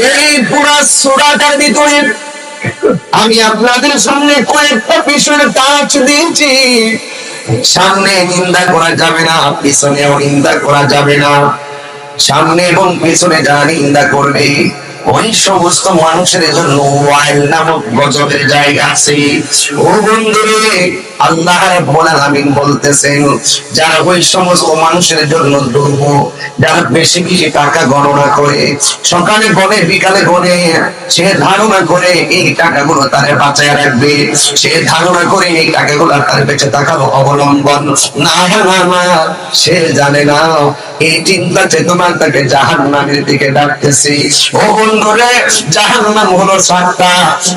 এই আমি আপনাদের সামনে কয়েকটা বিষয়ের টাচ দিয়েছি। সামনে নিন্দা করা যাবে না, পিছনেও নিন্দা করা যাবে না। সামনে এবং পিছনে যারা নিন্দা করবে, ওই সমস্ত মানুষের জন্য ওয়াইল নামক গজবের জায়গা আছে। ও বন্ধুরে, আল্লাহ রাব্বুল আলামিন বলতেছেন, যারা ওই সমস্ত মানুষের জন্য দুর্ব যারা বেশি বেশি টাকা গণনা করে, সকালে গনে বিকালে গনে সে ধারণা করে এই টাকাগুলো তারে বাঁচায় রাখবে। সে ধারণা করে এই টাকাগুলো তার বেঁচে থাকার অবলম্বন। না না না, সে জানে না, এই চিন্তা চেতনা তাকে জাহান্নামের দিকে ডাকতেছে। ও বন্ধুরে, জাহান্নাম হলো সাতটা।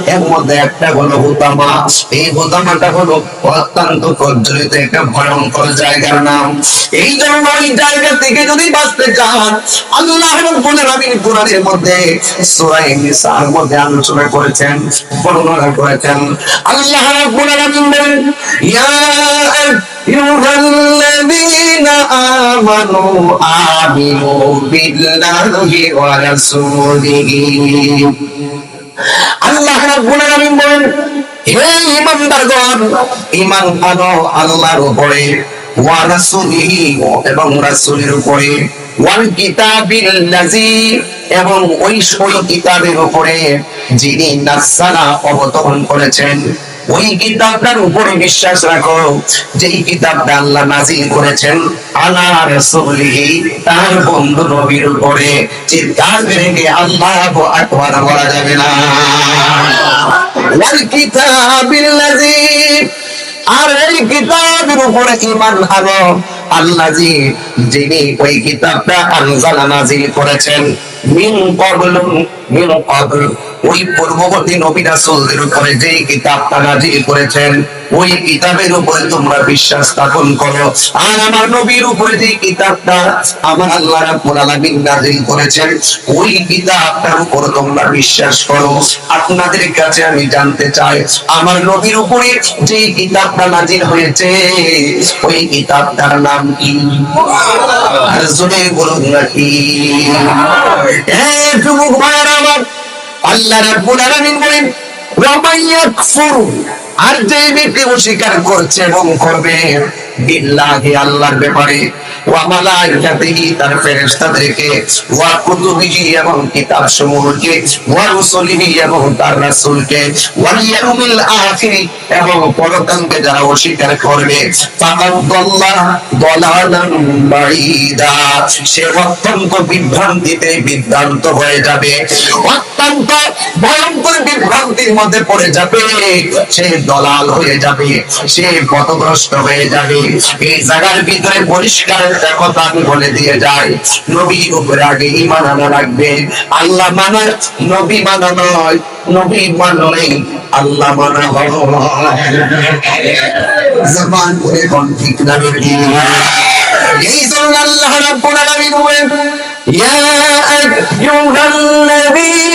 এর মধ্যে একটা হলো হুতামা। এই হুতামাটা হলো অত্যন্ত প্রজ্বলিত একটা ভয়ঙ্কর জায়গার নাম। এই জন্য ওই জায়গা থেকে যদি বাঁচতে চান, আল্লাহ রাব্বুল আলামিন কোরআনের মধ্যে, সূরা নিসার মধ্যে আলোচনা করেছেন, বর্ণনা করেছেন। আল্লাহ রাব্বুল আলামিন বলেন, ইয়া أيها الذين آمنوا آمنوا بالله ورسوله আল্লাহ রাব্বুল আলামিন বলেন হে ঈমানদারগণ ঈমান আনো আল্লাহর উপরে ওয়া রাসূলিহি এবং রাসূলের উপরে কিতাবিল এবং ওই সই কিতাবের উপরে যিনি নাসালা অবতরণ করেছেন, ওই কিতাবটার উপরে বিশ্বাস রাখো যে কিতাবটা আল্লাহ নাজিল করেছেন আলা রাসূলিহি, তার বন্ধু নবীর উপরে। চিৎকার করে গিয়ে আল্লাহু আকবার বলা যাবে না। ওয়াল কিতাবিল্লাযী আর এই কিতাবের উপরে ঈমান আনো। আল্লাযী যিনি ওই কিতাবটা আনজালা নাজিল করেছেন মিন ক্বাবলু মিন ক্বাবল ওই পূর্ববর্তী নবী রাসূলদের উপরে যে কিতাবটা নাজিল করেছেন, ওই কিতাবের উপরে তোমরা বিশ্বাস স্থাপন করো। আর আমার নবীর উপরে যে কিতাবটা আমার আল্লাহ রাব্বুল আলামিন নাজিল করেছেন, ওই কিতাবটার উপর তোমরা বিশ্বাস করো। আপনাদের কাছে আমি জানতে চাই, আমার নবীর উপরে যে কিতাবটা নাজিল হয়েছে, ওই কিতাবটার নাম কি? আর জোরে বলুন নাকি হ্যাঁ যুবক ভাইয়েরা আমার আল্লাহ রাব্বুল আলামিন বলেন ওয়া ইয়াকফুর আর যে ব্যক্তি অস্বীকার করছে এবং করবে, বিল্লাহি আল্লাহর ব্যাপারে বিভ্রান্তিতে বিভ্রান্ত হয়ে যাবে, অত্যন্ত ভয়ঙ্কর বিভ্রান্তির মধ্যে পড়ে যাবে। সে দলাল হয়ে যাবে, সে পথভ্রষ্ট হয়ে যাবে। এই জায়গার ভিতরে পরিষ্কার একটা কথা আমি বলে দিয়ে যাই নবীর উপরে আগে ইমান আনা লাগবে। আল্লাহ মানা, নবী মানা নয়, নবী মানো নেই, আল্লাহ মানা হয়। জবান করে কোন ঠিক না এই জন্য আল্লাহ রাব্বুল আলামিন বলেন, ইয়া আইয়ুহাল্লাযীনা আমানু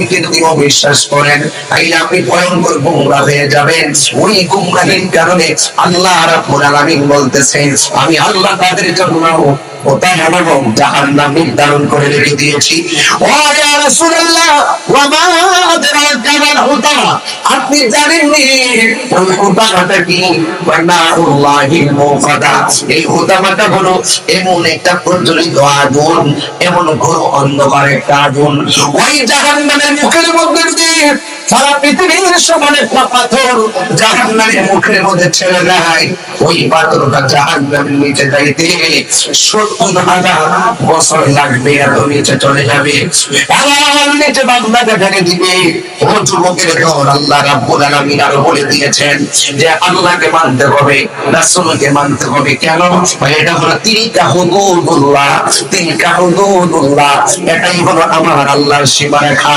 নবীকে অবিশ্বাস করেন আপনি ভয়ঙ্কর গুমরা হয়ে যাবেন। ওই কারণে আল্লাহ রাব্বুল আলামিন বলতেছেন, আমি আল্লাহ তাদের জন্য নির্ধারণ করে রেখে দিয়েছি। হুতামা আপনি জানেননি কি? এই হলো এমন একটা প্রজ্বলিত আগুন, এমন ঘোর অন্ধকার একটা আগুন। ওই জাহান্নামের মুখের মধ্যে সারা পৃথিবীর সমান পাথর জাহান্নামের মুখের মধ্যে ছেড়ে দেয়। ওই পাথরটা জাহান্নামের নিচে যাইতে সত্তর হাজার বছর লাগবে এত নিচে চলে যাবে। নিচে বাংলাকে দিবে। ও যুবকের আল্লাহ রাব্বুল আরও বলে দিয়েছেন যে আল্লাহকে মানতে হবে মানতে হবে। কেন? এটা হলো এটাই হলো আমার আল্লাহর সীমারেখা।